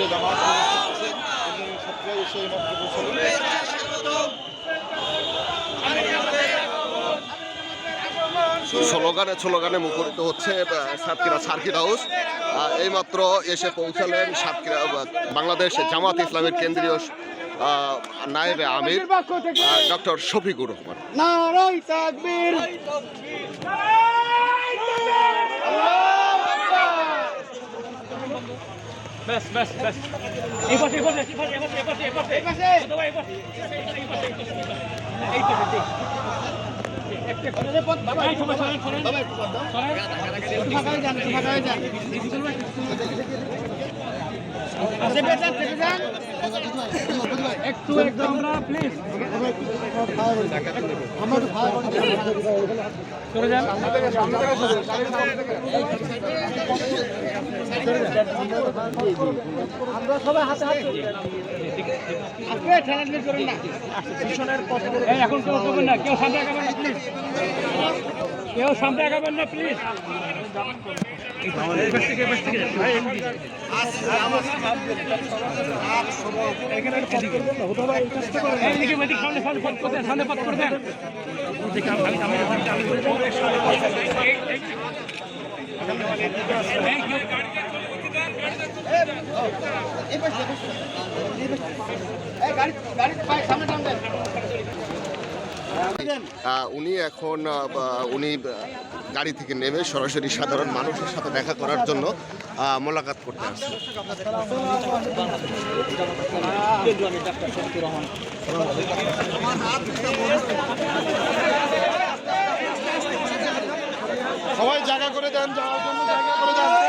কেন্দ্রে জামাত ছাত্ররা এসে পৌঁছালেন স্লোগানে স্লোগানে মুখরিত হচ্ছে সাতক্ষীরা সার্কিট হাউস। এইমাত্র এসে পৌঁছালেন সাতক্ষীরা বাংলাদেশ জামাত ইসলামের কেন্দ্রীয় নায়েবে আমির ডক্টর শফিকুর রহমান। ব্যাস ব্যাস ব্যাস এই পাশে এই পাশে এই পাশে এই পাশে এই পাশে এই পাশে এই পাশে এই পাশে এই পাশে একটু আচ্ছা একটু আমরা প্লিজ সরে যান আপনি ঠেলাঠেলি করেন না এখন কেউ করবেন না কেউ সামনে আগাবেন না প্লিজ কেউ সামনে আগাবেন না প্লিজ সামনে পথ করবেন উনি এখন উনি গাড়ি থেকে নেমে সরাসরি সাধারণ মানুষের সাথে দেখা করার জন্য মোলাকাত করতে আসছেন। সবাই জায়গা করে দেন, যাওয়ার জন্য জায়গা করে দেন।